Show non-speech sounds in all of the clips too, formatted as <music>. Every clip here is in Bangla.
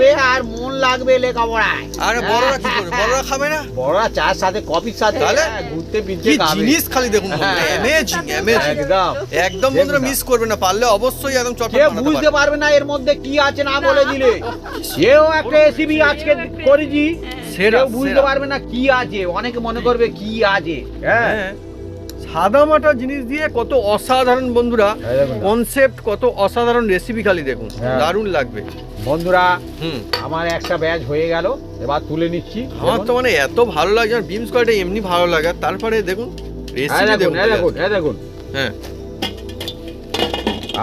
খাবে আর মন লাগবে লেখাপড়ায় আরে বড়রা কি করবে? বড়রা খাবে না? বড়রা চার সাথে কফির সাথে তাহলে? হ্যাঁ, ঘুরতে কি ফিরতে খাবে। জিনিস খালি দেখুন হ্যাঁ। অ্যামেজিং অ্যামেজিং একদম। একদম বন্ধুরা মিস করবে না পারলে অবশ্যই একদম চটপট কেউ বানাতে বুঝতে পারবে। না এর মধ্যে কি আছে না বলে দিলে। সেও একটা রেসিপি আজকে করেছি কেউ বুঝতে পারবে না কি আছে। অনেকে মনে করবে কি আছে। হ্যাঁ। হ্যাঁ সাদা মাটা জিনিস দিয়ে কত অসাধারণ বন্ধুরা। কনসেপ্ট কত অসাধারণ রেসিপি খালি দেখুন। হ্যাঁ। দারুণ লাগবে। বন্ধুরা হুম। আমার একটা ব্যাচ হয়ে গেল এবার তুলে নিচ্ছি। আমার তো মানে এত ভালো লাগে আর বিমস কয়টা এমনি ভালো লাগে তারপরে দেখুন রেসিপি দেখুন দেখুন দেখুন। হ্যাঁ।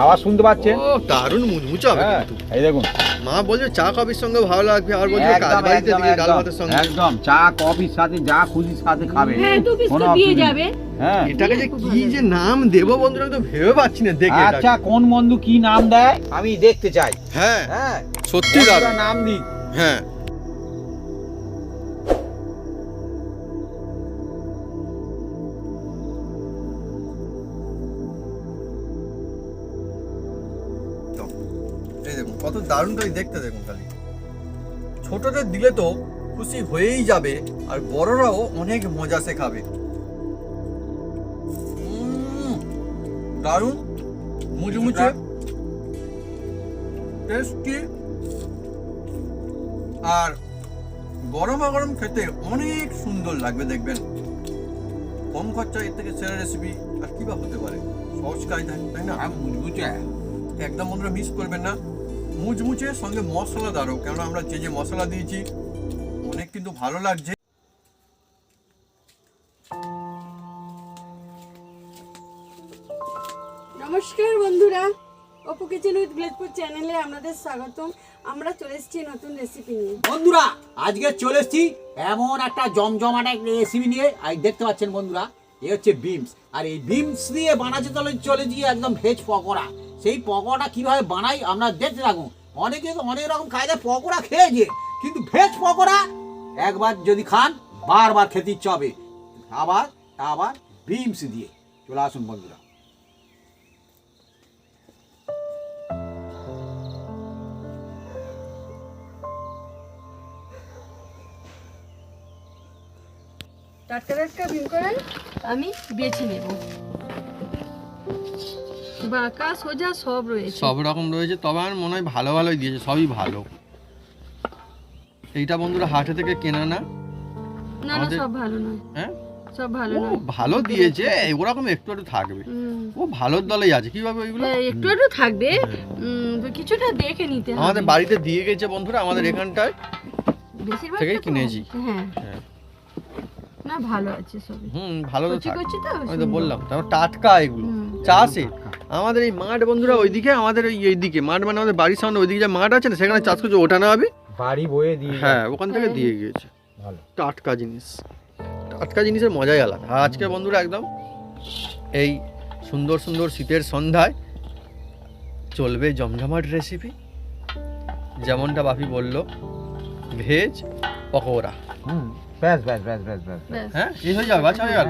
আওয়াজ শুনতে পাচ্ছেন? ও দারুণ মুচমুচে হবে হ্যাঁ কিন্তু। এই দেখুন। মা বলছে চা কফির সঙ্গে ভালো লাগবে আর বলছে কাজ একদম বাড়িতে একদম দিয়ে ডাল একদম ভাতের সঙ্গে। একদম চা কফির সাথে যা খুশির সাথে খাবে। হ্যাঁ দু পিস কোনো তো দিয়ে অসুবিধা যাবে। নেই। হ্যাঁ। এটাকে যে কি যে নাম দেবো বন্ধুরা আমি তো ভেবে পাচ্ছি না দেখে এটাকে। আচ্ছা কোন বন্ধু কি নাম দেয়? আমি দেখতে চাই। হ্যাঁ। হ্যাঁ। সত্যি বন্ধুরা নাম দিক হ্যাঁ। দারুণ করে দেখতে দেখুন খালি। ছোটদের দিলে তো খুশি হয়েই যাবে আর বড়রাও অনেক মজা সে খাবে দারুণ। মুচমুচে। টেস্টি আর গরমা গরম খেতে অনেক সুন্দর লাগবে দেখবেন। কম খরচা এর থেকে সেরা রেসিপি আর কি বা হতে পারে? সহজ কাজ তাই না? মুচমুচে। একদম বন্ধুরা মিস করবেন না। মুচমুচে সঙ্গে মশলা মশলাদারও কেননা আমরা যে যে মশলা দিয়েছি অনেক কিন্তু ভালো লাগছে। নমস্কার বন্ধুরা। অপু কিচেন উইথ গ্লেজপুর চ্যানেলে আপনাদের স্বাগতম। আমরা চলে এসেছি নতুন রেসিপি নিয়ে। বন্ধুরা আজকে চলে এসেছি এমন একটা জমজমাটা একটা রেসিপি নিয়ে। আজ দেখতে পাচ্ছেন বন্ধুরা এ হচ্ছে বিমস আর এই বিমস দিয়ে বানাতে চলে চলে গিয়ে একদম ভেজ পকোড়া। সেই পকোড়া কীভাবে বানাই আমরা দেখতে থাকুন। অনেকে অনেক রকম কায়দায় পকোড়া খেয়েছে কিন্তু ভেজ পকোড়া একবার যদি খান বারবার খেতে ইচ্ছে হবে। আবার আবার বিমস দিয়ে। চলে আসুন বন্ধুরা। টাটকা টাটকা ভিম করে আমি বেছে নেব। বাঁকা সোজা সব রয়েছে। সব রকম রয়েছে তবে আমার মনে হয় ভালো ভালোই দিয়েছে সবই ভালো। এইটা বন্ধুরা হাটে থেকে কেনা না? না সব ভালো নয়। হ্যাঁ? সব ভালো ও ভালো দিয়েছে ওরকম একটু একটু থাকবে। ও ভালোর দলেই আছে কীভাবে ওইগুলো? হ্যাঁ, একটু একটু থাকবে। কিছুটা দেখে নিতে হবে। আমাদের বাড়িতে দিয়ে গেছে বন্ধুরা আমাদের এখানটায় থেকেই কিনেছি। হ্যাঁ। হ্যাঁ। ভালো আছে সবই হুম ভালো তো কচি তো? আমি তো বললাম তারপর টাটকা এগুলো। চাষে আমাদের এই মাঠ বন্ধুরা ওইদিকে আমাদের ওই এইদিকে। মাঠ মানে আমাদের বাড়ির সামনে ওইদিকে যে মাঠ আছে না সেখানে চাষ করছে ওটা না হবে বাড়ি বয়ে দিয়ে হ্যাঁ ওখান থেকে। দিয়ে গিয়েছে। ভালো। টাটকা জিনিস। টাটকা জিনিসের মজাই আলাদা। আজকে বন্ধুরা একদম এই সুন্দর সুন্দর শীতের সন্ধ্যায় চলবে জমজমাট রেসিপি যেমনটা বাপি বলল ভেজ পকোড়া। হুম। ব্যাস ব্যাস ব্যাস ব্যাস ব্যাস ব্যাস। হ্যাঁ এই হয়ে যাবে বাচ্চা হয়ে গেল।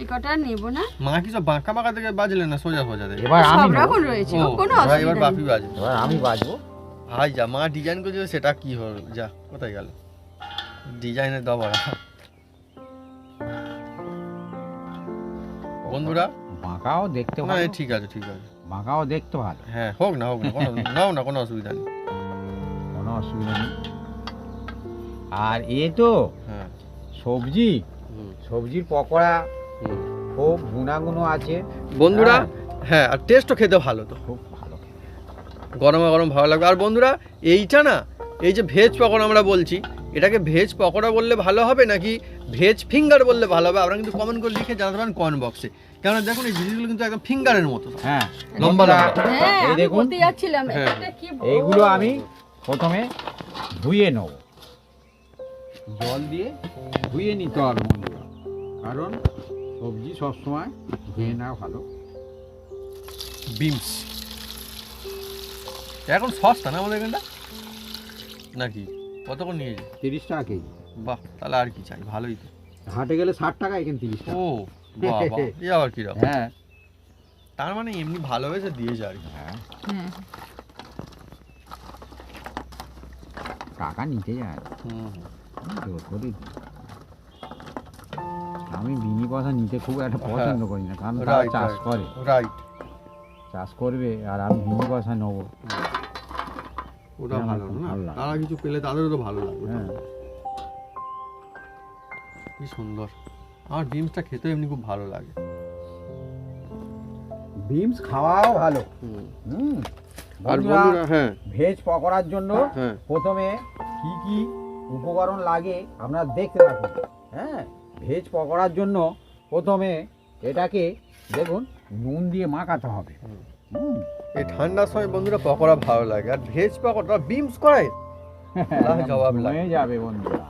এই কটা নেব না? মা কি সব বাঁকা বাঁকা থেকে বাজলেন না সোজা সোজা থেকে? এবার আমি সব রকম রয়েছে কোনো অসুবিধা এবার বাপি বাজবে। এবার আমি বাজবো। ভাই যা মা ডিজাইন করেছিল সেটা কি হলো যা কোথায় গেল? ডিজাইনের দবা বন্ধুরা? বাঁকাও দেখতে ভালো। ঠিক আছে ঠিক আছে। বাঁকাও দেখতে ভালো। হ্যাঁ হোক না হোক না কোনো <laughs> নাও না কোনো অসুবিধা নেই। কোনো অসুবিধা নেই। আর এ তো হ্যাঁ। সবজি সবজির পকোড়া খুব গুণাগুণ আছে। বন্ধুরা হ্যাঁ। হ্যাঁ আর টেস্টও খেতে ভালো তো। খুব ভালো গরমে গরম ভালো লাগবে। আর বন্ধুরা এইটা না এই যে ভেজ পকোড়া আমরা বলছি এটাকে ভেজ পকোড়া বললে ভালো হবে নাকি ভেজ ফিঙ্গার বললে ভালো হবে? আপনারা কিন্তু কমেন্ট করে লিখে জানাতে পারেন কমেন্ট বক্সে কেননা দেখুন এই জিনিসগুলো কিন্তু একদম ফিঙ্গারের মতো। হ্যাঁ। লম্বা লম্বা। হ্যাঁ এই দেখুন। হ্যাঁ। এইগুলো আমি প্রথমে ধুয়ে নেব। জল দিয়ে ধুয়ে নিতে হবে বন্ধুরা। কারণ সবজি সবসময় ধুয়ে নেওয়া ভালো। বিমস এখন সস্তা না আমাদের এখানটা নাকি? কত করে নিয়েছে? তিরিশ টাকা কেজি। বাহ তাহলে আর কি চাই? ভালোই তো। হাটে গেলে ষাট টাকা এখানে তিরিশ ও বাহ বাহ। এ আবার কীরকম? হ্যাঁ। তার মানে এমনি ভালোবেসে দিয়েছে আর কি। হ্যাঁ। হ্যাঁ। টাকা নিতে যায়। হুম দিই। আমি বিনি নিতে খুব একটা পছন্দ করি না কারণ তারা চাষ করে। রাইট চাষ করবে আর আমি বিনি নেব। ওটা ভালো না? তারা কিছু পেলে তাদেরও তো ভালো লাগবে হ্যাঁ। কি সুন্দর। আমার ডিমসটা খেতেও এমনি খুব ভালো লাগে। বিমস খাওয়াও ভালো। হুম। আর বন্ধুরা, বন্ধুরা হ্যাঁ। ভেজ পকোড়ার জন্য হ্যাঁ। প্রথমে কি কি উপকরণ লাগে আপনারা দেখতে থাকুন হ্যাঁ ভেজ পকোড়ার জন্য প্রথমে এটাকে দেখুন নুন দিয়ে মাখাতে হবে। হুম। এই ঠান্ডার সময় বন্ধুরা পকোড়া ভালো লাগে আর ভেজ পকোড়া বিমস লাহ জবাব লাগে। যাবে বন্ধুরা।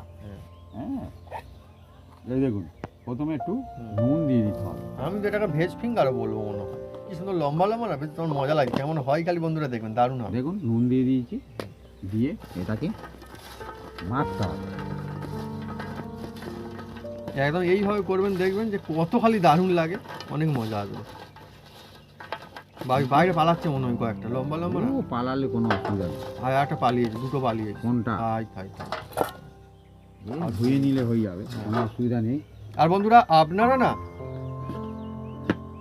হ্যাঁ। এই দেখুন প্রথমে একটু নুন দিয়ে দিতে হবে। আমি তো এটাকে ভেজ ফিঙ্গারও বলব মনে হয়। কি সুন্দর লম্বা লম্বা না বেশ তোমার মজা লাগে কেমন হয় খালি বন্ধুরা দেখবেন দারুণ হবে। দেখুন নুন দিয়ে দিয়েছি। দিয়ে এটাকে হবে একদম এইভাবে করবেন দেখবেন যে কত খালি দারুণ লাগে অনেক মজা আসবে। বাই- বাইরে পালাচ্ছে মনে হয় কয়েকটা লম্বা লম্বা না? পালালে কোনো অসুবিধা নেই। আর একটা পালিয়েছে দুটো পালিয়েছে। কোনটা? খাই খাই ধুয়ে নিলে হয়ে যাবে কোনো অসুবিধা নেই। আর বন্ধুরা আপনারা না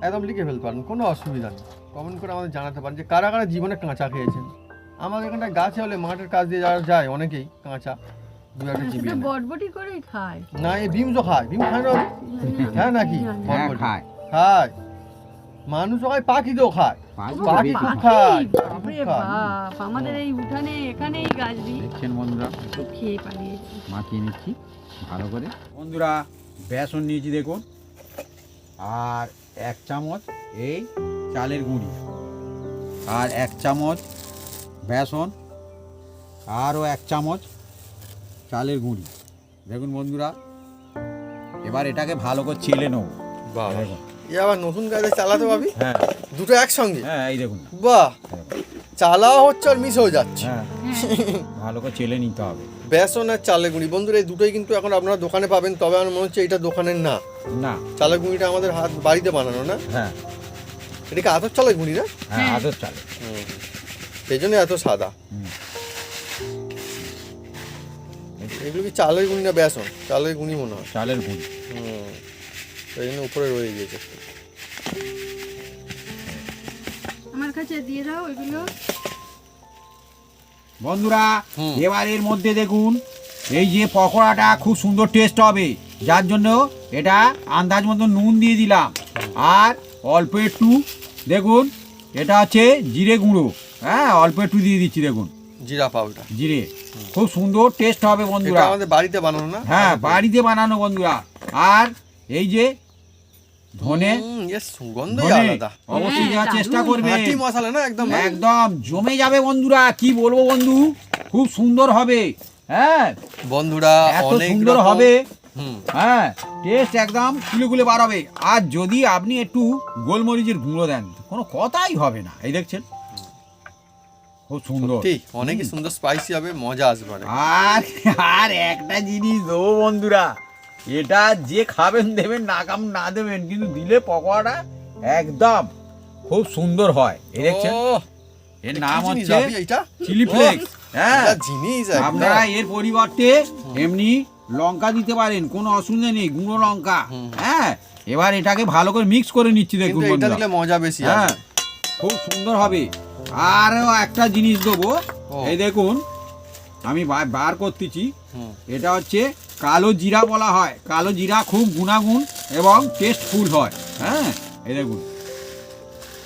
একদম লিখে ফেলতে পারেন কোনো অসুবিধা নেই। কমেন্ট করে আমাদের জানাতে পারেন যে কারা কারা জীবনে কাঁচা খেয়েছেন। আমাদের এখানটা গাছে হলে মাঠের কাজ দিয়ে যারা যায় অনেকেই কাঁচা দু একটা চিবিয়ে নেয়। বটবটি করেই খায়? না এই খায়। বিম খায় না হ্যাঁ নাকি? হ্যাঁ বটবটি। খায়। খায়। মানুষও খায় পাখিতেও খায়। পাখি পাখি খুব খায়। খায় বাপরে খুব খায়। বাপ আমাদের এই উঠানে এখানেই গাছ দিই। দেখছেন বন্ধুরা? খুব খেয়ে পালিয়েছি। মাখিয়ে নিচ্ছি ভালো করে। বন্ধুরা বেসন নিয়েছি দেখুন। আর এক চামচ এই চালের গুঁড়ি। আর এক চামচ বেসন আরও এক চামচ চালের গুঁড়ি। দেখুন বন্ধুরা এবার এটাকে ভালো করে চেলে নেব। বাহ। এ আবার নতুন কাজে চালাতে পাবি? হ্যাঁ। দুটো একসঙ্গে? হ্যাঁ এই দেখুন। বাহ। চালাও হচ্ছে আর মিস হয়ে যাচ্ছে। হ্যাঁ। ভালো করে চেলে নিতে হবে। বেসন আর চালের গুঁড়ি। বন্ধুরা এই দুটোই কিন্তু এখন আপনারা দোকানে পাবেন তবে আমার মনে হচ্ছে এটা দোকানের না। না। চালের গুঁড়িটা আমাদের হাত বাড়িতে বানানো না? হ্যাঁ। এটা কি আতর চালের গুঁড়ি না? হ্যাঁ আদর চালে সেই জন্য এত সাদা। এগুলো কি চালের গুঁড়ি না বেসন? চালের গুঁড়ি মনে হয়। চালের গুঁড়ি। হুম। সেই জন্য উপরে রয়ে গিয়েছে। আমার কাছে দিয়ে দাও এগুলো বন্ধুরা হুম। এবার এর মধ্যে দেখুন এই যে পকোড়াটা খুব সুন্দর টেস্ট হবে। যার জন্য এটা আন্দাজ মতো নুন দিয়ে দিলাম। আর অল্প একটু দেখুন এটা হচ্ছে জিরে গুঁড়ো। হ্যাঁ অল্প একটু দিয়ে দিচ্ছি দেখুন। জিরা পাউডার। জিরে। খুব সুন্দর টেস্ট হবে বন্ধুরা। আমাদের বাড়িতে বানানো না? হ্যাঁ বাড়িতে বানানো বন্ধুরা। আর এই যে ধনে অবশ্যই দেওয়ার চেষ্টা করবে। মশলা না একদম একদম জমে যাবে বন্ধুরা কি বলব বন্ধু? খুব সুন্দর হবে। হ্যাঁ। বন্ধুরা এত সুন্দর হবে। হ্যাঁ টেস্ট একদম কুলে বার হবে আর যদি আপনি একটু গোলমরিচের গুঁড়ো দেন কোনো কথাই হবে না। এই দেখছেন? খুব সুন্দর। ঠিক অনেকই সুন্দর স্পাইসি হবে মজা আসবে। আর আর একটা জিনিস দেবো বন্ধুরা এটা যে খাবেন দেবেন না কাম না দেবেন কিন্তু দিলে পকোড়াটা একদম খুব সুন্দর হয়। এই দেখছেন? এর নাম হচ্ছে রাবি চিলি ফ্লেক্স। হ্যাঁ। জিনিস আপনারা এর পরিবর্তে এমনি লঙ্কা দিতে পারেন কোনো অসুবিধা নেই গুঁড়ো লঙ্কা। হ্যাঁ এবার এটাকে ভালো করে মিক্স করে নিচ্ছি দেখুন এটা দিলে মজা বেশি হ্যাঁ খুব সুন্দর হবে। আরও একটা জিনিস দেবো। এই দেখুন আমি বার করতেছি। এটা হচ্ছে কালো জিরা বলা হয়। কালো জিরা খুব গুণাগুণ এবং টেস্টফুল হয়। হ্যাঁ? এই দেখুন।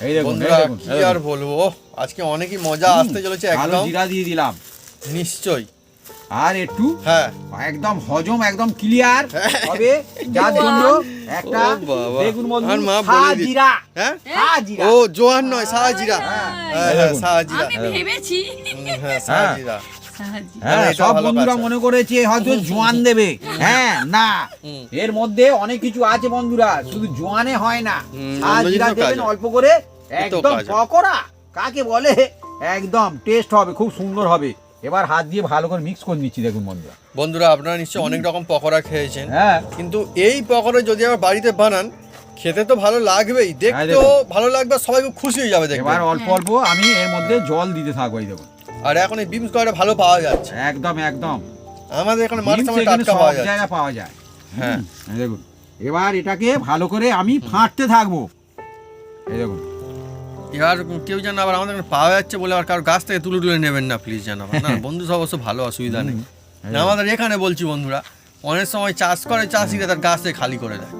এই দেখুন কি আর। বলব? আজকে অনেকই মজা আসতে চলেছে কালো জিরা দিয়ে দিলাম। নিশ্চয়ই। আর একটু হ্যাঁ। একদম হজম একদম ক্লিয়ার হবে যার জন্য একটা ও বেগুন মা হ্যাঁ? ও নয় সাহাজিরা। হ্যাঁ, হ্যাঁ হ্যাঁ দেখুন। সাহাজিরা। আমি ভেবেছি। হ্যাঁ সাহাজিরা। হ্যাঁ সব বন্ধুরা মনে করেছে হয়তো জোয়ান দেবে। হ্যাঁ না। এর মধ্যে অনেক কিছু আছে বন্ধুরা শুধু জোয়ানে হয় না। হুম, আর অন্য জিরা জিনিসও কাজ। দেবেন অল্প করে একদম পকোড়া কাকে বলে? একদম টেস্ট হবে খুব সুন্দর হবে। এবার হাত দিয়ে ভালো করে মিক্স করে নিচ্ছি দেখুন বন্ধুরা। বন্ধুরা আপনারা নিশ্চয়ই অনেক রকম পকোড়া খেয়েছেন। হ্যাঁ। কিন্তু এই পকোড়া যদি আবার বাড়িতে বানান খেতে তো ভালো লাগবেই। দেখতেও দেখুন। ভালো লাগবে আর সবাই খুব খুশি হয়ে যাবে দেখবে এবার অল্প অল্প আমি এর মধ্যে জল দিতে থাকব এই দেখুন। আর এখন এই বিমস কয়টা ভালো পাওয়া যাচ্ছে? একদম একদম। আমাদের এখানে এখানে টাটকা সব পাওয়া যাচ্ছে। জায়গায় পাওয়া যায়। হ্যাঁ। দেখুন। এবার এটাকে ভালো করে আমি ফাঁটতে থাকব। এই দেখুন। এবার কেউ যেন আবার আমাদের এখানে পাওয়া যাচ্ছে বলে আর কারও গাছ থেকে তুলে তুলে নেবেন না প্লিজ যেন। আবার। না <laughs> বন্ধু সব অবশ্য ভালো অসুবিধা নেই। আমাদের এখানে বলছি বন্ধুরা অনেক সময় চাষ করে চাষিরা তার গাছ থেকে খালি করে দেয়।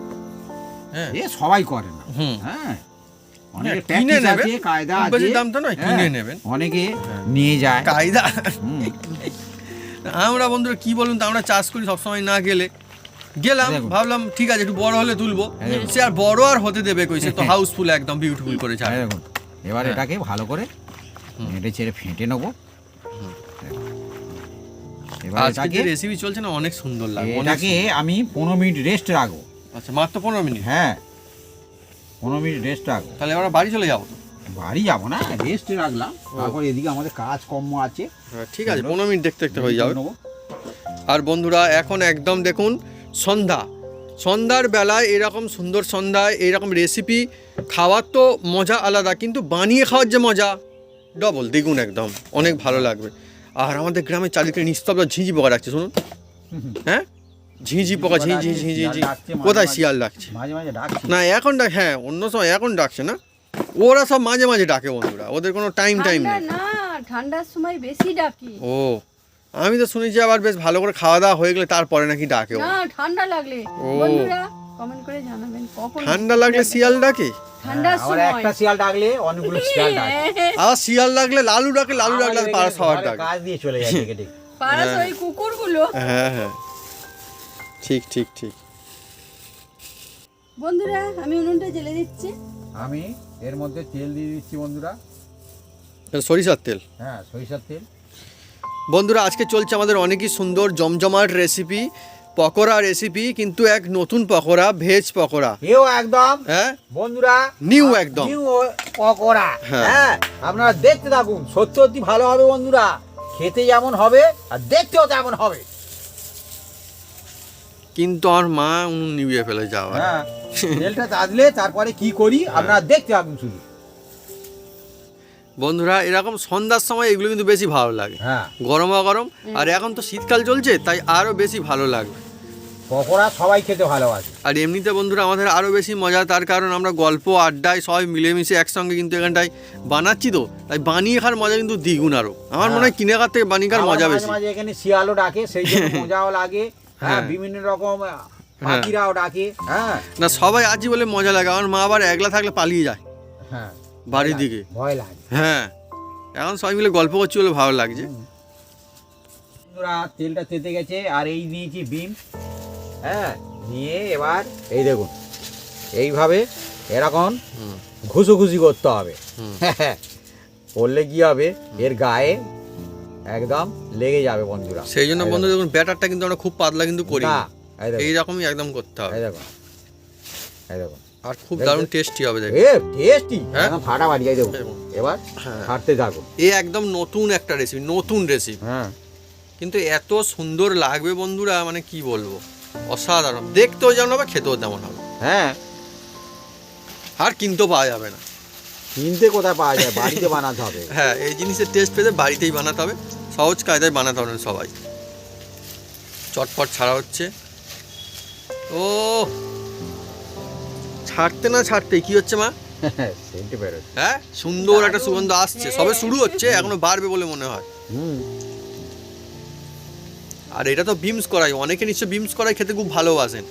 হ্যাঁ। এ সবাই করে না। হ্যাঁ। হ্যাঁ, কিনে practice নেবেন। কায়দা বেশি দাম তো নয়, হ্যাঁ, কিনে নেবেন। অনেকে নিয়ে যায়। কায়দা। আমরা বন্ধুরা কি বলুন তো আমরা চাষ করি সবসময় না গেলে। গেলাম ভাবলাম ঠিক আছে একটু বড় হলে তুলবো। সে আর বড় আর হতে দেবে কই সে তো <laughs> হাউসফুল একদম বিউটিফুল করে এই ছাড়ে দেখুন। এবার হ্যাঁ। এটাকে ভালো করে নেড়ে চেড়ে ফেটে নেব। এবার এটাকে রেসিপি চলছে না অনেক সুন্দর লাগে এটাকে আমি পনেরো মিনিট রেস্ট রাখব। আচ্ছা মাত্র পনেরো মিনিট? হ্যাঁ। পনেরো মিনিট রেস্ট রাখব। তাহলে আমরা বাড়ি চলে যাব বাড়ি যাব না রেস্টে রাখলাম। তারপর এদিকে আমাদের কাজ কর্ম আছে। হ্যাঁ, ঠিক আছে পনেরো মিনিট দেখতে দেখতে হয়ে যাবে। নেব। আর বন্ধুরা এখন একদম দেখুন সন্ধ্যা। সন্ধ্যার বেলায় এরকম সুন্দর সন্ধ্যায় এরকম রেসিপি খাওয়ার তো মজা আলাদা কিন্তু বানিয়ে খাওয়ার যে মজা ডবল দ্বিগুণ একদম অনেক ভালো লাগবে। আর আমাদের গ্রামে চারিদিকে নিস্তব্ধ ঝিঝি পোকা ডাকছে শুনুন। হ্যাঁ? ঝিঝি পোকা ঝিঝি ঝিঝি ঝিঝি। কোথায় শিয়াল ডাকছে? মাঝে মাঝে ডাকছি। না এখন ডাক হ্যাঁ অন্য সময় এখন ডাকছে না। ওরা সব মাঝে মাঝে ডাকে বন্ধুরা ওদের কোনো টাইম টাইম নেই। ঠান্ডার সময় বেশি ডাকি। ও। আমি তো শুনেছি আবার বেশ ভালো করে খাওয়া দাওয়া হয়ে গেলে তারপরে নাকি ডাকে ও না ঠান্ডা লাগলে। ও। বন্ধুরা কমেন্ট করে জানাবেন কখন। ঠান্ডা লাগলে শিয়াল ডাকে? ঠান্ডার হ্যাঁ, সময়। একটা শিয়াল ডাকলে অনেকগুলো শিয়াল ডাকে। আর শিয়াল লাগলে লালু ডাকে লালু ডাকলে আমাদের পাড়া এখানে সবার ডাকে। কাজ দিয়ে চলে যায় ডেকে ডেকে। পাড়াস ওই কুকুরগুলো। হ্যাঁ হ্যাঁ। ঠিক ঠিক ঠিক। বন্ধুরা আমি উনুনটা জ্বেলে দিচ্ছি। আমি এর মধ্যে তেল দিয়ে দিচ্ছি বন্ধুরা। সরিষার তেল। হ্যাঁ সরিষার তেল। বন্ধুরা আজকে চলছে আমাদের অনেকই সুন্দর জমজমাট রেসিপি পকোড়া রেসিপি কিন্তু এক নতুন পকোড়া ভেজ পকোড়া। এও একদম। হ্যাঁ? বন্ধুরা নিউ একদম। নিউ পকোড়া। হ্যাঁ। হ্যাঁ আপনারা দেখতে থাকুন সত্যি সত্যি ভালো হবে বন্ধুরা। খেতে যেমন হবে আর দেখতেও তেমন হবে। কিন্তু আমার মা উনুন নিভিয়ে ফেলে যাওয়া হ্যাঁ <laughs> তেলটা তাজলে তারপরে কি করি আপনারা দেখতে থাকুন শুধু। বন্ধুরা এরকম সন্ধ্যার সময় এগুলো কিন্তু বেশি ভালো লাগে। হ্যাঁ। গরমা গরম আর এখন তো শীতকাল চলছে তাই আরও বেশি ভালো লাগবে। পকোড়া সবাই খেতে ভালোবাসে। আর এমনিতে বন্ধুরা আমাদের আরও বেশি মজা তার কারণ আমরা গল্প আড্ডায় সবাই মিলেমিশে একসঙ্গে কিন্তু এখানটায় বানাচ্ছি তো তাই বানিয়ে খাওয়ার মজা কিন্তু দ্বিগুণ আরও আমার মনে হয় কিনে খাওয়ার থেকে বানিয়ে খাওয়ার মজা বেশি। মাঝে এখানে শিয়ালও ডাকে সেই মজাও লাগে। হ্যাঁ হ্যাঁ। বিভিন্ন রকম পাখিরাও ডাকে। হ্যাঁ। না সবাই আছি বলে মজা লাগে আমার মা আবার একলা থাকলে পালিয়ে যায়। হ্যাঁ। বাড়ির দিকে ভয় লাগে। হ্যাঁ এখন সবাই মিলে গল্প করছি বলে ভালো লাগছে। বন্ধুরা তেলটা তেতে গেছে আর এই নিয়েছি বিম হ্যাঁ নিয়ে এবার এই দেখুন এইভাবে এরকম ঘুষোঘুষি করতে হবে। হুম। করলে কি হবে? এর গায়ে একদম লেগে যাবে বন্ধুরা। সেই জন্য বন্ধু দেখুন। ব্যাটারটা কিন্তু আমরা খুব পাতলা কিন্তু করি না, এইরকমই একদম করতে হবে। এই দেখুন। এই দেখুন। আর খুব। দারুণ টেস্টি হবে দেখুন এ টেস্টি হ্যাঁ? একদম ফাটাফাটি এই দেখুন দেখুন। এবার হ্যাঁ। ছাড়তে এ একদম নতুন একটা রেসিপি নতুন রেসিপি হ্যাঁ। কিন্তু এত সুন্দর লাগবে বন্ধুরা মানে কি বলব? অসাধারণ। দেখতেও যেমন হবে খেতেও তেমন হবে। হ্যাঁ। আর কিনতেও পাওয়া যাবে না। কিনতে কোথায় পাওয়া যায়? বাড়িতে <laughs> বানাতে হবে। হ্যাঁ এই জিনিসের টেস্ট পেতে বাড়িতেই বানাতে হবে। সহজ কায়দায় বানাতে হবে সবাই। চটপট ছাড়া হচ্ছে। ও ছাড়তে না ছাড়তে কি হচ্ছে মা? হ্যাঁ? সুন্দর একটা সুগন্ধ আসছে। সবে শুরু হচ্ছে এখনও বাড়বে বলে মনে হয়। আর এটা তো বিমস করাই। অনেকে নিশ্চয় বিমস করাই খেতে খুব ভালোবাসেন।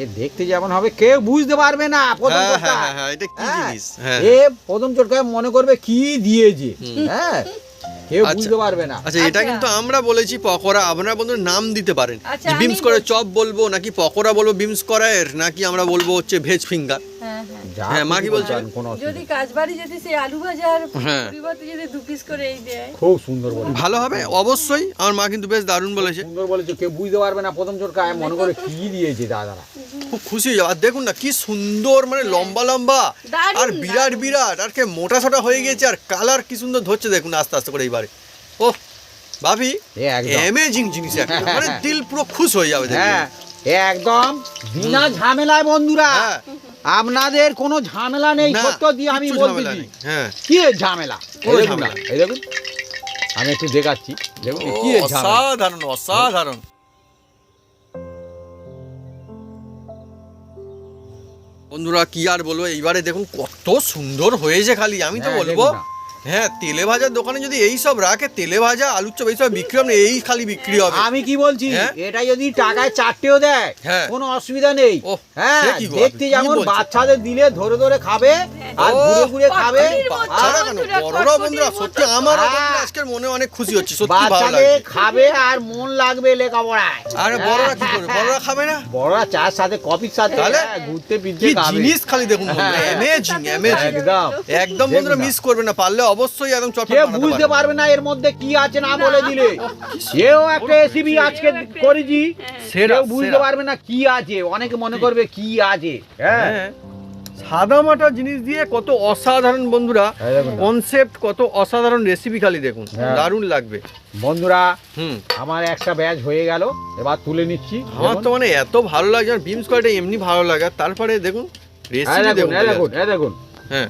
এ দেখতে যেমন হবে কেউ বুঝতে পারবে না প্রথম হ্যাঁ হ্যাঁ চটকায়। হ্যাঁ, হ্যাঁ এটা কি হ্যাঁ, জিনিস? হ্যাঁ। এ প্রথম চটকায় মনে করবে কি দিয়েছে। হ্যাঁ। কেউ আচ্ছা। বুঝতে পারবে না আচ্ছা এটা আচ্ছা। কিন্তু আমরা বলেছি পকোড়া আপনারা বন্ধু নাম দিতে পারেন আচ্ছা, বিমস করে চপ বলব নাকি পকোড়া বলব বিমস নাকি আমরা বলব হচ্ছে ভেজ ফিঙ্গার হ্যাঁ হ্যাঁ। হ্যাঁ, মা কি বলছেন, যদি কাজবাড়ি যদি সেই আলু ভাজার হ্যাঁ। পরিবর্তে যদি দু পিস করে এই দেয়। খুব সুন্দর বলে ভালো হবে অবশ্যই। আমার মা কিন্তু বেশ দারুণ বলেছে। সুন্দর বলেছে কেউ বুঝতে পারবে না প্রথম চটকায় মনে করে কি দিয়েছে দাদারা। খুব খুশি হয়ে যাবে। আর দেখুন না কি সুন্দর মানে লম্বা লম্বা। আর বিরাট বিরাট। আর কে মোটা সোটা হয়ে গেছে আর কালার কি সুন্দর ধরছে দেখুন আস্তে আস্তে করে এইবারে। ও ভাবি এ অ্যামেজিং জিনিস একটা। মানে দিল পুরো খুশ হয়ে যাবে হ্যাঁ একদম। বিনা ঝামেলায় বন্ধুরা। হ্যাঁ। আপনাদের কোনো ঝামেলা নেই সত্য দিয়ে আমি নেই। হ্যাঁ। কি ঝামেলা? এই দেখুন এই দেখুন আমি একটু দেখাচ্ছি। দেখুন কি অসাধারণ অসাধারণ। বন্ধুরা কি আর বলব? এইবারে দেখুন কত সুন্দর হয়েছে খালি আমি তো হ্যাঁ, বলব। হ্যাঁ তেলে ভাজার দোকানে যদি এই সব রাখে তেলে ভাজা আলুর চপ এইসব বিক্রি হবে এই খালি বিক্রি হবে। আমি কি বলছি? হ্যাঁ? এটা যদি টাকায় চারটেও দেয় হ্যাঁ। কোনো অসুবিধা নেই। হ্যাঁ দেখতে যেমন বাচ্চাদের দিলে ধরে ধরে খাবে আর ঘুরে ঘুরে খাবে। বাচ্চারা কেন? বড়রা বন্ধুরা সত্যি হ্যাঁ। আজকের মনে অনেক খুশি হচ্ছে সত্যি ভালো লাগছে। খাবে আর মন লাগবে লেখাপড়ায়। আরে বড়রা কি করবে? বড়রা খাবে না? বড়রা চার সাথে কফির সাথে তাহলে? হ্যাঁ, ঘুরতে ফিরতে খাবে। জিনিস খালি দেখুন হ্যাঁ। অ্যামেজিং অ্যামেজিং একদম। একদম বন্ধুরা মিস করবে না পারলে অবশ্যই একদম চটপট বানাতে বুঝতে পারবে। পারবে না এর মধ্যে কি আছে না বলে দিলে? সেও একটা রেসিপি আজকে করেছি। সেরা, কেউ বুঝতে সেরা। পারবে না কি আছে। অনেকে মনে করবে কি আছে। হ্যাঁ। হ্যাঁ। সাদা মাটা জিনিস দিয়ে কত অসাধারণ বন্ধুরা এই দেখুন। না। কনসেপ্ট কত অসাধারণ রেসিপি খালি দেখুন। হ্যাঁ। দারুণ লাগবে। বন্ধুরা হুম। আমার একটা ব্যাচ হয়ে গেল। এবার তুলে নিচ্ছি। আমার তো মানে এত ভালো লাগে আর বিমস কয়টা এমনি ভালো লাগে আর তারপরে দেখুন এই রেসিপি দেখুন দেখুন এই দেখুন এই দেখুন। হ্যাঁ।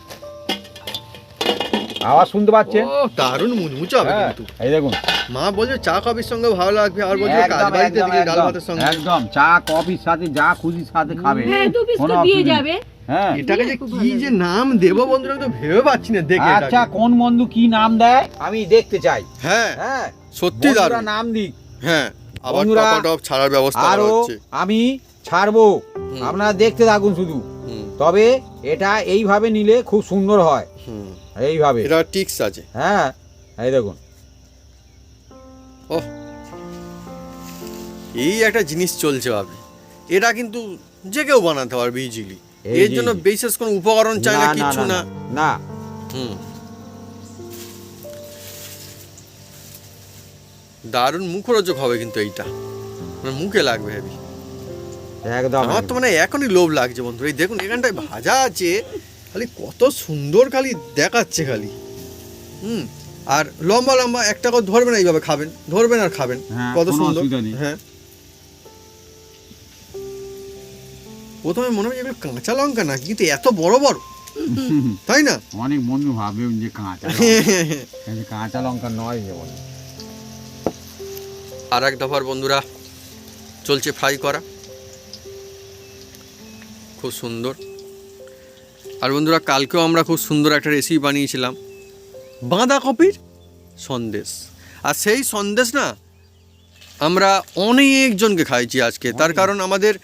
আওয়াজ শুনতে পাচ্ছেন? ও দারুণ মুচমুচে হবে হ্যাঁ, কিন্তু। এই দেখুন। মা বলছে চা কফির সঙ্গে ভালো লাগবে আর বলছে কাজ বাড়িতে দিকে ডাল ভাতের সঙ্গে। একদম চা কফির সাথে যা খুশি সাথে খাবে। হ্যাঁ কোনো দিয়ে অসুবিধা যাবে। হ্যাঁ। এটাকে যে কি যে নাম দেবো বন্ধুরা তো ভেবে পাচ্ছি না দেখে আচ্ছা কোন বন্ধু কি নাম দেয়? আমি দেখতে চাই। হ্যাঁ হ্যাঁ। সত্যি দারুণ। নাম দিক। হ্যাঁ আবার টপ টপ ছাড়ার ব্যবস্থা হচ্ছে। আমি ছাড়বো। আপনারা দেখতে থাকুন শুধু। তবে এটা এইভাবে নিলে খুব সুন্দর হয়। হুম। এইভাবে। এটা টিক্স আছে। হ্যাঁ এই দেখুন। এই একটা জিনিস চলছে ভাবি এটা কিন্তু যে কেউ বানাতে পারবে ইজিলি এর জন্য বিশেষ কোনো উপকরণ চাই না কিছু না না হুম। দারুণ মুখরোচক হবে কিন্তু এইটা। মানে মুখে লাগবে হেবি একদম। আমার তো মানে এখনই লোভ লাগছে বন্ধু। এই দেখুন এখানটায় ভাজা আছে। খালি কত সুন্দর খালি দেখাচ্ছে খালি। হুম আর লম্বা লম্বা একটা করে ধরবেন এইভাবে খাবেন ধরবেন আর খাবেন। হ্যাঁ, কত সুন্দর। হ্যাঁ। প্রথমে মনে হয় এগুলো কাঁচা লঙ্কা না কিন্তু এত বড় বড়। <laughs> তাই না? অনেক বন্ধু ভাবে যে কাঁচা <laughs> কাঁচা লঙ্কা নয় আর এক দফার বন্ধুরা চলছে ফ্রাই করা। খুব সুন্দর। আর বন্ধুরা, কালকেও আমরা খুব সুন্দর একটা রেসিপি বানিয়েছিলাম। বাঁধাকপির সন্দেশ। আর সেই সন্দেশ না, আমরা অনেকজনকে খাইছি আজকে। তার কারণ আমাদের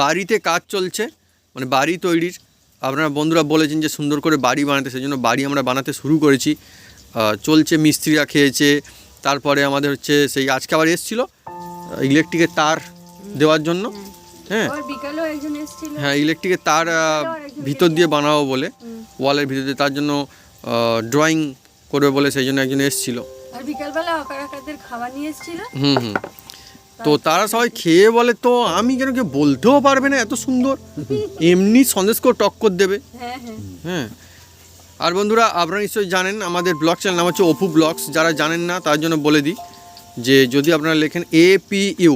বাড়িতে কাজ চলছে মানে বাড়ি তৈরির। আপনারা বন্ধুরা বলেছেন যে সুন্দর করে বাড়ি বানাতে সেই জন্য বাড়ি আমরা বানাতে শুরু করেছি। চলছে, মিস্ত্রিরা খেয়েছে। তারপরে আমাদের হচ্ছে সেই, আজকে আবার এসেছিল ইলেকট্রিকের তার দেওয়ার জন্য। হ্যাঁ। হ্যাঁ ইলেকট্রিকের তার ভিতর দিয়ে বানাবো বলে ওয়ালের ভিতর দিয়ে তার জন্য ড্রয়িং করবে বলে সেই জন্য একজন এসেছিল। হুম হুম। তো তারা সবাই খেয়ে বলে তো আমি কেন কেউ বলতেও পারবে না এত সুন্দর? এমনি সন্দেশকেও করে দেবে। হ্যাঁ হ্যাঁ। হ্যাঁ। আর বন্ধুরা আপনারা নিশ্চয়ই জানেন আমাদের ব্লগ চ্যানেল নাম হচ্ছে অপু ব্লগস। যারা জানেন না তার জন্য বলে দিই যে যদি আপনারা লেখেন এ পি ইউ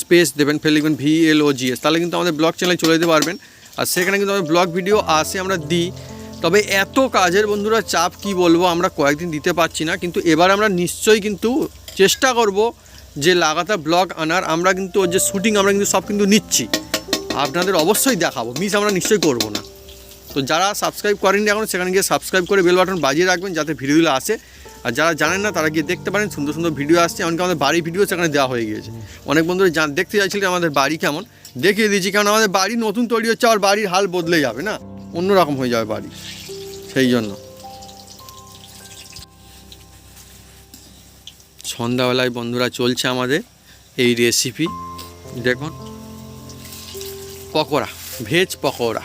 স্পেস দেবেন ফেলে লিখবেন ভি এল ও জি এস তাহলে কিন্তু আমাদের ব্লগ চ্যানেলে চলে যেতে পারবেন। আর সেখানে কিন্তু আমাদের ব্লগ ভিডিও আসে, আমরা দিই। তবে এত কাজের বন্ধুরা, চাপ কি বলব, আমরা কয়েকদিন দিতে পারছি না, কিন্তু এবার আমরা নিশ্চয়ই কিন্তু চেষ্টা করব যে লাগাতার ব্লগ আনার। আমরা কিন্তু ওর যে শ্যুটিং আমরা কিন্তু সব কিন্তু নিচ্ছি। আপনাদের অবশ্যই দেখাবো মিস আমরা নিশ্চয়ই করব না। তো যারা সাবস্ক্রাইব করেননি এখন, সেখানে গিয়ে সাবস্ক্রাইব করে বেল বাটন বাজিয়ে রাখবেন, যাতে ভিডিওগুলো আসে। আর যারা জানেন না, তারা গিয়ে দেখতে পারেন, সুন্দর সুন্দর ভিডিও আসছে, এমনকি আমাদের বাড়ি ভিডিও সেখানে দেওয়া হয়ে গিয়েছে। অনেক বন্ধুরা জান, দেখতে চাইছিলেন আমাদের বাড়ি কেমন, দেখিয়ে দিয়েছি, কারণ আমাদের বাড়ি নতুন তৈরি হচ্ছে আর বাড়ির হাল বদলে যাবে, না? অন্যরকম হয়ে যাবে বাড়ি। সেই জন্য। সন্ধ্যাবেলায় বন্ধুরা চলছে আমাদের এই রেসিপি দেখুন। পকোড়া ভেজ পকোড়া।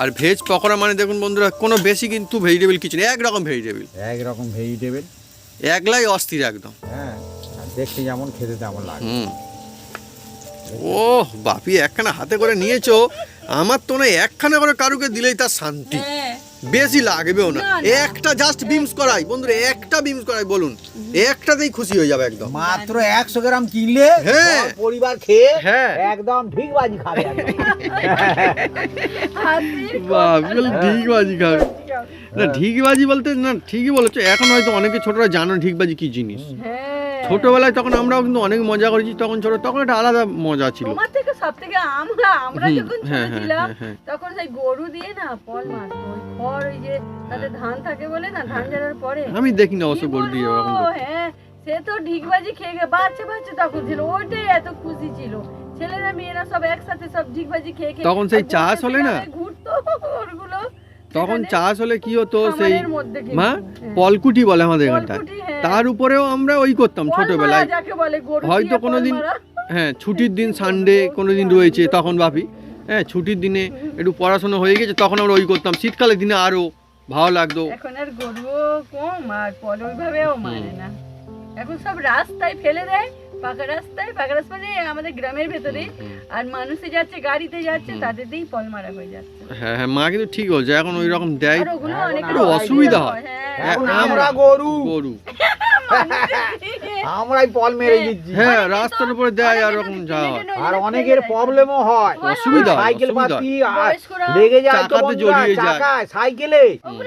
আর ভেজ পকোড়া মানে দেখুন বন্ধুরা কোনো বেশি কিন্তু ভেজিটেবল কিছু নেই একরকম ভেজিটেবল একরকম ভেজিটেবল একলাই অস্থির একদম। হ্যাঁ দেখতে যেমন খেতে তেমন লাগে। হুম। ও বাপি একখানা হাতে করে নিয়েছো আমার তো না একখানা করে কারুকে দিলেই তার শান্তি। হ্যাঁ বেশি লাগবেও না। একটা জাস্ট বিমস করাই। বন্ধুরা একটা বিমস করাই বলুন। একটাতেই খুশি হয়ে যাবে একদম। মাত্র একশো গ্রাম কিনলে হ্যাঁ। পরিবার খেয়ে হ্যাঁ। একদম ঠিক বাজি খাবে <laughs> বাবুল ঢিকবাজি খাবে। না ঢিকবাজি বলতে না ঠিকই বলেছ। এখন হয়তো অনেকে ছোটরা জানো ঢিকবাজি কি জিনিস। হ্যাঁ। ছোটবেলায় তখন আমরাও কিন্তু অনেক মজা করেছি তখন ছোট তখন একটা আলাদা মজা ছিল। তোমার থেকে সব থেকে আমরা আমরা যখন ছোট হ্যাঁ, হ্যাঁ, ছিলাম হ্যাঁ, হ্যাঁ। তখন সেই গরু দিয়ে না ফল মারতো ওই খড় ওই যে তাতে ধান থাকে বলে না ধান ঝাড়ার পরে আমি দেখি না অবশ্য গোল দিয়ে ওরকম হ্যাঁ সে তো ঢিকবাজি খেয়ে গে বাচ্চা বাচ্চা তখন ছিল ওইটাই এত খুশি ছিল। ছেলেরা মেয়েরা সব একসাথে সব ঢিকবাজি খেয়ে খেয়ে তখন সেই চাষ হলে না? ঘুরতো ওরগুলো তখন চাষ হলে কি হতো? সেই মা হ্যাঁ। পলকুটি বলে আমাদের এখানটায়। হ্যাঁ। তার উপরেও আমরা ওই করতাম ছোটবেলায়। হয়তো দিয়ে পল কোনোদিন হ্যাঁ ছুটির দিন সানডে কোনো দিন রয়েছে তখন ভাবি। হ্যাঁ ছুটির দিনে একটু পড়াশোনা হয়ে গেছে তখন আমরা ওই করতাম। শীতকালের দিনে আরও ভালো লাগতো। এখন আর গরুও কম আর পল ওইভাবেও মানে না। এখন সব রাস্তায় ফেলে দেয় পাকা রাস্তায় পাকা রাস্তা মানে আমাদের গ্রামের ভেতরে। আর মানুষে যাচ্ছে গাড়িতে যাচ্ছে তাদের দিয়েই পল মারা হয়ে যাচ্ছে। হ্যাঁ হ্যাঁ মা কিন্তু ঠিক বলছে এখন ওই রকম দেয় আর ওগুলো অনেক একটু অসুবিধা হয়। হ্যাঁ এখন আমরা- গরু। গরু। <laughs> <laughs> আমরাই পল মেরে দিচ্ছি। হ্যাঁ রাস্তার উপরে দেয় আর যাওয়া আর অনেকের প্রবলেমও হয়। হয়, অসুবিধা সাইকেল পাতি হয়। লেগে যায় তো জড়িয়ে যায়। সাইকেলে।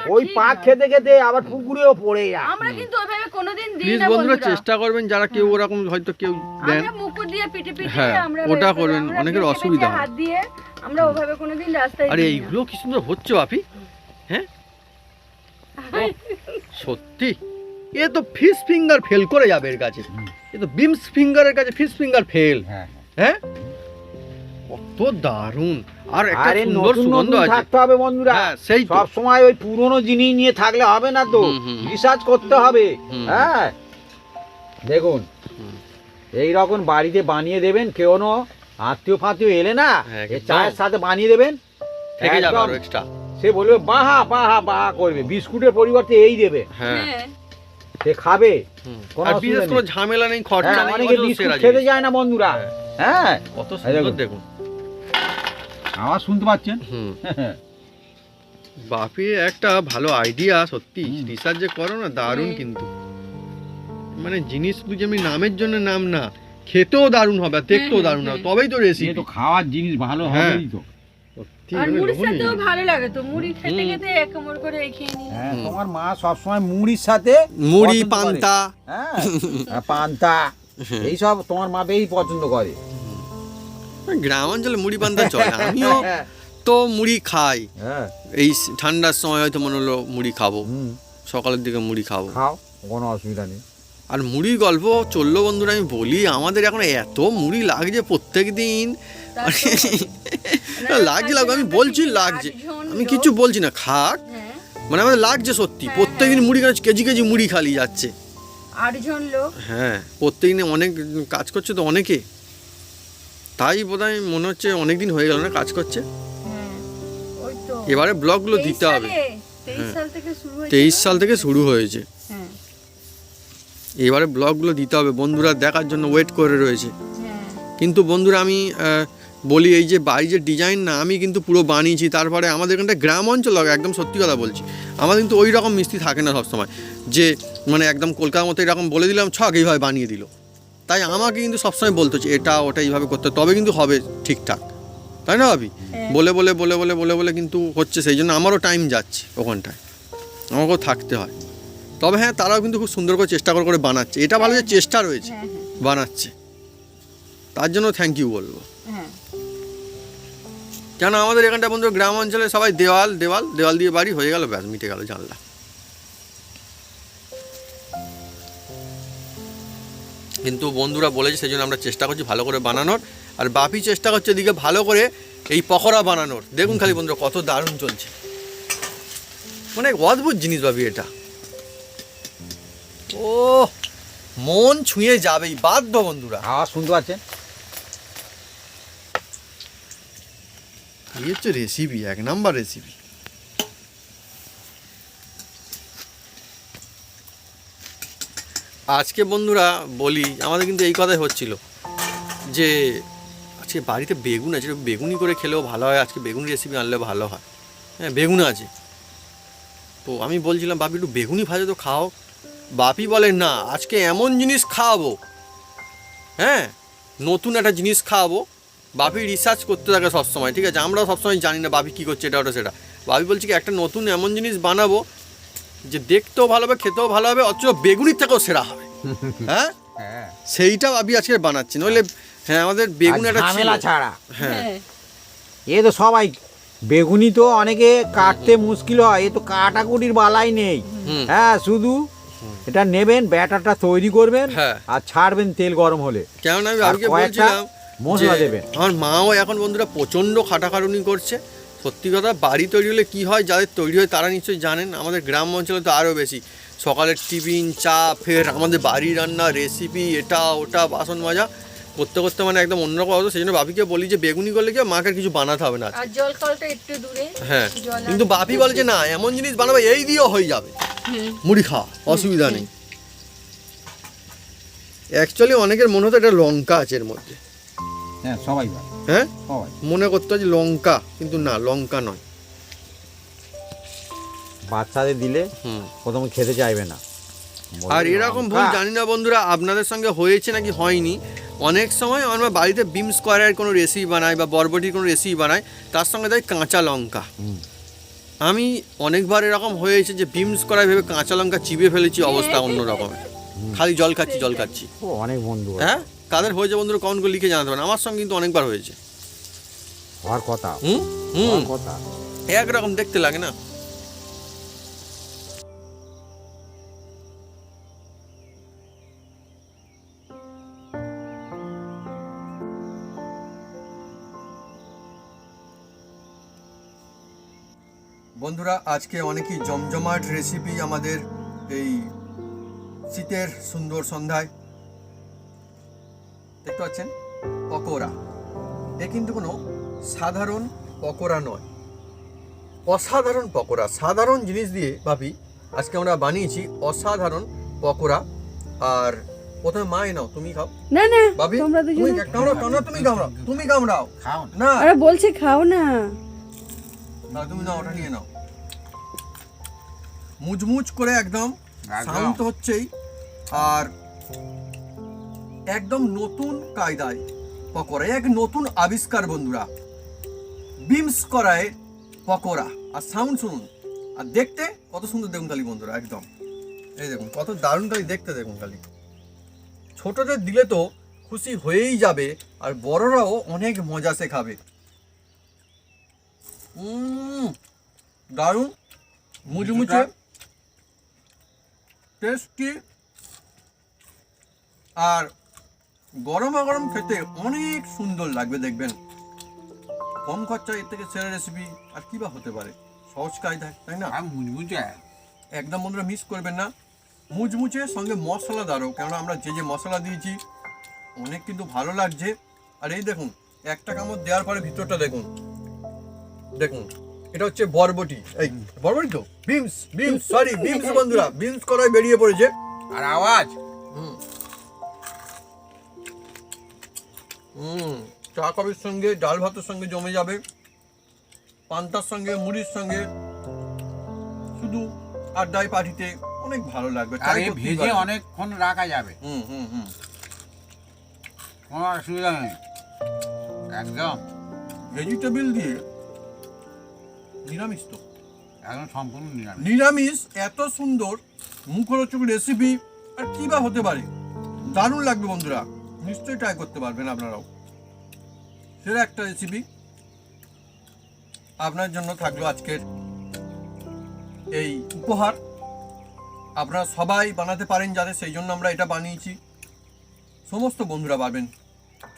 ওই পাক খেতে খেতে আবার পুকুরেও পড়ে যায়। আমরা কিন্তু ওইভাবে কোনোদিন দিই না বন্ধুরা চেষ্টা করবেন যারা কেউ ওরকম হয়তো কেউ দেন। আমরা মুকুট দিয়ে পিটে পিটে হ্যাঁ, আমরা ওটা করবেন, অনেকের অসুবিধা হয়। হাত দিয়ে আমরা ওভাবে কোনোদিন রাস্তায় আরে এইগুলো কি সুন্দর হচ্ছে বাপি? হ্যাঁ? সত্যি? এ তো ফিশ ফিঙ্গার ফেল করে যাবে এর কাছে। এ তো বিমস ফিঙ্গারের কাছে ফিশ ফিঙ্গার ফেল। হ্যাঁ হ্যাঁ। কত দারুণ। আর একটা সুন্দর সুগন্ধ আছে। থাকতে হবে বন্ধুরা। হ্যাঁ সেই সব সময় ওই পুরনো জিনিস নিয়ে থাকলে হবে না তো। রিসার্চ করতে হবে। হ্যাঁ। দেখুন। এই রকম বাড়িতে বানিয়ে দেবেন কেউ আত্মীয় ফাত্মীয় এলে না হ্যাঁ, চায়ের সাথে বানিয়ে দেবেন। থেকে যাবে। আরও এক্সট্রা সে বলবে বাহা বাহা বাহা করবে বিস্কুটের পরিবর্তে এই দেবে। হ্যাঁ। হ্যাঁ। সে খাবে। আর বিশেষ কোনো ঝামেলা নেই খরচা হ্যাঁ, নেই অনেকে বিস্কুট খেতে যায় না বন্ধুরা। হ্যাঁ। কত সুন্দর দেখুন। আওয়াজ শুনতে পাচ্ছেন? <laughs> বাপি একটা ভালো আইডিয়া সত্যি। রিসার্চ যে করো না দারুণ কিন্তু। মানে জিনিস শুধু যেমনি নামের জন্য নাম না। খেতেও দারুণ হবে আর দেখতেও হুম, দারুণ হবে তবেই তো রেসিপি তো খাওয়ার জিনিস ভালো হ্যাঁ। হবেই তো। আর মুড়ির সাথেও ভালো লাগে তো মুড়ি খেতে খেতে এক কামড় করে খেয়ে নিই। হ্যাঁ তোমার মা মুড়ির সাথে মুড়ি পান্তা। হ্যাঁ তোমার মা বেশি পছন্দ করে। গ্রাম অঞ্চলে মুড়ি পান্তা চলে <laughs> আমিও তো মুড়ি খাই। হ্যাঁ। এই ঠান্ডার সময় হয়তো মনে হলো মুড়ি খাব। হুম। সকালের দিকে মুড়ি খাব। খাও কোনো অসুবিধা নেই। আর মুড়ির গল্প চলল বন্ধুরা আমি বলি আমাদের এখন এত মুড়ি লাগছে প্রত্যেক দিন লাগছে লাগবে আমি বলছি লাগছে আমি কিছু বলছি না খাক। হ্যাঁ। মানে আমাদের লাগছে সত্যি হ্যাঁ, প্রত্যেকদিন মুড়ি খাচ্ছে কেজি কেজি মুড়ি খালি যাচ্ছে। আটজন লোক? হ্যাঁ প্রত্যেকদিনে অনেক কাজ করছে তো অনেকে। তাই বোধহয় মনে হচ্ছে অনেক দিন হয়ে গেল না কাজ করছে। হ্যাঁ এবারে ব্লগগুলো দিতে হবে। তেইশ হ্যাঁ। সাল থেকে শুরু হয়েছে তেইশ না? সাল থেকে শুরু হয়েছে হ্যাঁ এবারে ব্লগগুলো দিতে হবে। বন্ধুরা দেখার জন্য ওয়েট করে রয়েছে। কিন্তু বন্ধুরা আমি বলি এই যে বাড়ি যে ডিজাইন না আমি কিন্তু পুরো বানিয়েছি। তারপরে আমাদের এখানটা গ্রাম অঞ্চল হবে, একদম সত্যি কথা বলছি। আমাদের কিন্তু ওই রকম মিস্ত্রি থাকে না সবসময়। যে মানে একদম কলকাতার মতো এরকম বলে দিলাম ছক এইভাবে বানিয়ে দিল। তাই আমাকে কিন্তু সবসময় বলতে হচ্ছে এটা ওটা এইভাবে করতে তবে কিন্তু হবে ঠিকঠাক। তাই না ভাবি? হ্যাঁ। বলে বলে বলে বলে বলে বলে কিন্তু হচ্ছে। সেই জন্য আমারও টাইম যাচ্ছে ওখানটায়। আমাকেও থাকতে হয়। তবে হ্যাঁ তারাও কিন্তু খুব সুন্দর করে চেষ্টা করে করে বানাচ্ছে। এটা ভালো যে চেষ্টা রয়েছে হ্যাঁ হ্যাঁ। বানাচ্ছে। তার জন্য থ্যাংক ইউ বলব। হ্যাঁ। কেন আমাদের এখানটা বন্ধু গ্রাম অঞ্চলে সবাই দেওয়াল দেওয়াল দেওয়াল দিয়ে বাড়ি হয়ে গেল ব্যাস মিটে গেল জানলা। কিন্তু বন্ধুরা বলেছে সেই জন্য আমরা চেষ্টা করছি ভালো করে বানানোর। আর বাপি চেষ্টা করছে এদিকে ভালো করে এই পকোড়া বানানোর। দেখুন খালি বন্ধুরা কত দারুণ চলছে। মানে অদ্ভুত জিনিস ভাবি এটা। ও মন ছুঁয়ে যাবেই বাধ্য বন্ধুরা। আওয়াজ শুনতে পাচ্ছেন? এই হচ্ছে রেসিপি এক নাম্বার রেসিপি আজকে বন্ধুরা বলি আমাদের কিন্তু এই কথাই হচ্ছিল যে আজকে বাড়িতে বেগুন আছে বেগুনি করে খেলেও ভালো হয় আজকে বেগুন রেসিপি আনলে ভালো হয়। হ্যাঁ বেগুন আছে। তো আমি বলছিলাম বাপি একটু বেগুনি ভাজা তো খাও। বাপি বলে না আজকে এমন জিনিস খাওয়াবো। হ্যাঁ নতুন একটা জিনিস খাওয়াবো। বাপি রিসার্চ করতে থাকে সবসময় ঠিক আছে? আমরাও সবসময় জানি না বাপি কী করছে এটা ওটা সেটা। বাপি বলছি কি একটা নতুন এমন জিনিস বানাবো যে দেখতেও ভালো হবে খেতেও ভালো হবে অথচ বেগুনির থেকেও সেরা হবে। <laughs> হ্যাঁ? হ্যাঁ। সেইটা ভাবি আজকে বানাচ্ছি। নইলে হ্যাঁ আমাদের বেগুন একটা ছিল। ঝামেলা ছাড়া। হ্যাঁ। হ্যাঁ। এ তো সবাই বেগুনি তো অনেকে কাটতে মুশকিল হয় এ তো কাটাকুটির বালাই নেই। হ্যাঁ শুধু এটা নেবেন ব্যাটারটা তৈরি করবেন হ্যাঁ। আর ছাড়বেন তেল গরম হলে। কেননা আমি আজকে বলছিলাম মশলা দেবেন। আমার মাও এখন বন্ধুরা প্রচণ্ড খাটাখাটুনি করছে। সত্যি কথা বাড়ি তৈরি হলে কী হয় যাদের তৈরি হয় তারা নিশ্চয়ই জানেন আমাদের গ্রাম অঞ্চলে তো আরও বেশি। সকালের টিফিন চা ফের আমাদের বাড়ি রান্না রেসিপি এটা ওটা বাসন মাজা। করতে করতে মানে একদম অন্যরকম অবস্থা। সেই জন্য বাপিকে বলি যে বেগুনি করলে কি মাকে কিছু বানাতে হবে না আর জল কলটা একটু দূরে। হ্যাঁ কিন্তু বাপি বলে যে না এমন জিনিস বানাবে এই দিয়েও হয়ে যাবে। মুড়ি খাওয়া অসুবিধা নেই। অ্যাকচুয়ালি অনেকের মনে হতো এটা লঙ্কা আছে এর মধ্যে। হ্যাঁ সবাই হ্যাঁ? সবাই। মনে করতে যে লঙ্কা কিন্তু না লঙ্কা নয়। বাচ্চাদের দিলে হুম। প্রথমে খেতে চাইবে না। আর এরকম ভুল জানি না বন্ধুরা আপনাদের সঙ্গে হয়েছে নাকি হয়নি। অনেক সময় আমরা বাড়িতে বিম স্কোয়ারের কোনো রেসিপি বানাই বা বরবটির কোনো রেসিপি বানাই তার সঙ্গে দেয় কাঁচা লঙ্কা। আমি অনেকবার এরকম হয়েছে যে বিম স্কোয়ার ভেবে কাঁচা লঙ্কা চিবিয়ে ফেলেছি অবস্থা <laughs> অন্য রকমের খালি জল খাচ্ছি জল খাচ্ছি। অনেক বন্ধু হ্যাঁ? কাদের হয়েছে বন্ধুরা কমেন্ট করে লিখে জানাতে পারেন। আমার সঙ্গে কিন্তু অনেকবার হয়েছে। হওয়ার কথা। হুম? হুম। কথা। একরকম দেখতে লাগে না। বন্ধুরা আজকে অনেকই জমজমাট রেসিপি আমাদের এই শীতের সুন্দর সন্ধ্যায়। দেখতে পাচ্ছেন? পকোড়া। এ কিন্তু কোনো সাধারণ পকোড়া নয়। অসাধারণ পকোড়া। সাধারণ জিনিস দিয়ে ভাবি আজকে আমরা বানিয়েছি অসাধারণ পকোড়া। আর প্রথমে মাই নাও তুমি খাও। না না ভাবি তোমরা তুমি দুজনে কামড়াও কামড়াও তুমি কামড়াও তুমি কামড়াও খাও না। না। আরে বলছি খাও না। না তুমি নাও ওটা নিয়ে নাও। মুচমুচ করে একদম একদম। সাউন্ড তো হচ্ছেই। আর একদম নতুন কায়দায় পকোড়া এক নতুন আবিষ্কার বন্ধুরা। বিমস করায় পকোড়া। আর সাউন্ড শুনুন। আর দেখতে কত সুন্দর দেখুন খালি বন্ধুরা একদম। এই দেখুন কত দারুণ খালি দেখতে দেখুন খালি। ছোটদের দিলে তো খুশি হয়েই যাবে আর বড়রাও অনেক মজা সে খাবে উম, দারুণ। মুচমুচে টেস্টি আর গরমা গরম খেতে অনেক সুন্দর লাগবে দেখবেন। কম খরচা এর থেকে সেরা রেসিপি আর কি বা হতে পারে? সহজ কায়দায় তাই না? আর মুচমুচে। একদম বন্ধুরা মিস করবেন না। মুচমুচে সঙ্গে মশলাদারও কেননা আমরা যে যে মশলা দিয়েছি অনেক কিন্তু ভালো লাগছে। আর এই দেখুন একটা কামড় দেওয়ার পরে ভিতরটা দেখুন। দেখুন। এটা হচ্ছে বরবটি। এই বরবটি তো? বিমস বিমস সরি বিমস বন্ধুরা বিমস করাই বেরিয়ে পড়েছে। আর আওয়াজ? হুম। হুম চা কফির সঙ্গে ডাল ভাতের সঙ্গে জমে যাবে। পান্তার সঙ্গে মুড়ির সঙ্গে। শুধু আড্ডায় পার্টিতে অনেক ভালো লাগবে। আর এই ভেজে অনেকক্ষণ রাখা যাবে। হুম হুম হুম। কোনো অসুবিধা নেই। একদম। ভেজিটেবিল দিয়ে নিরামিষ তো। একদম সম্পূর্ণ নিরামিষ। নিরামিষ এত সুন্দর মুখরোচক রেসিপি আর কি বা হতে পারে? দারুণ লাগবে বন্ধুরা। নিশ্চয়ই ট্রাই করতে পারবেন আপনারাও। সেরা একটা রেসিপি আপনার জন্য থাকল আজকের এই উপহার। আপনারা সবাই বানাতে পারেন যাতে সেই জন্য আমরা এটা বানিয়েছি। সমস্ত বন্ধুরা পারবেন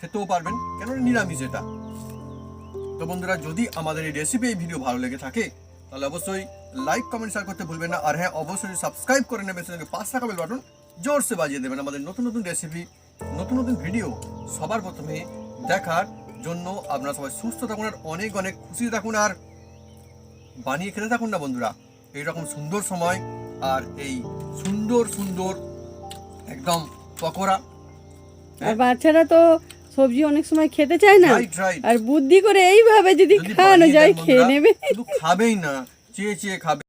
খেতেও পারবেন। কেন নিরামিষ এটা। তো বন্ধুরা, যদি আমাদের এই রেসিপি এই ভিডিও ভালো লেগে থাকে, তাহলে অবশ্যই লাইক কমেন্ট শেয়ার করতে ভুলবেন না। আর হ্যাঁ অবশ্যই সাবস্ক্রাইব করে নেবেন সেটাকে পাঁচ টাকা বেল বাটন জোরসে বাজিয়ে দেবেন। আমাদের নতুন নতুন রেসিপি নতুন নতুন ভিডিও সবার প্রথমে দেখার জন্য আপনারা সবাই সুস্থ থাকুন আর অনেক অনেক খুশি থাকুন। আর বানিয়ে খেতে থাকুন না বন্ধুরা, এইরকম সুন্দর সময় আর এই সুন্দর সুন্দর একদম পকোড়া। আর বাচ্চারা তো সবজি অনেক সময় খেতে চায় না। আর বুদ্ধি করে এইভাবে যদি খাওয়ানো যায় খেয়ে নেবে। খাবেই না চেয়ে চেয়ে খাবে।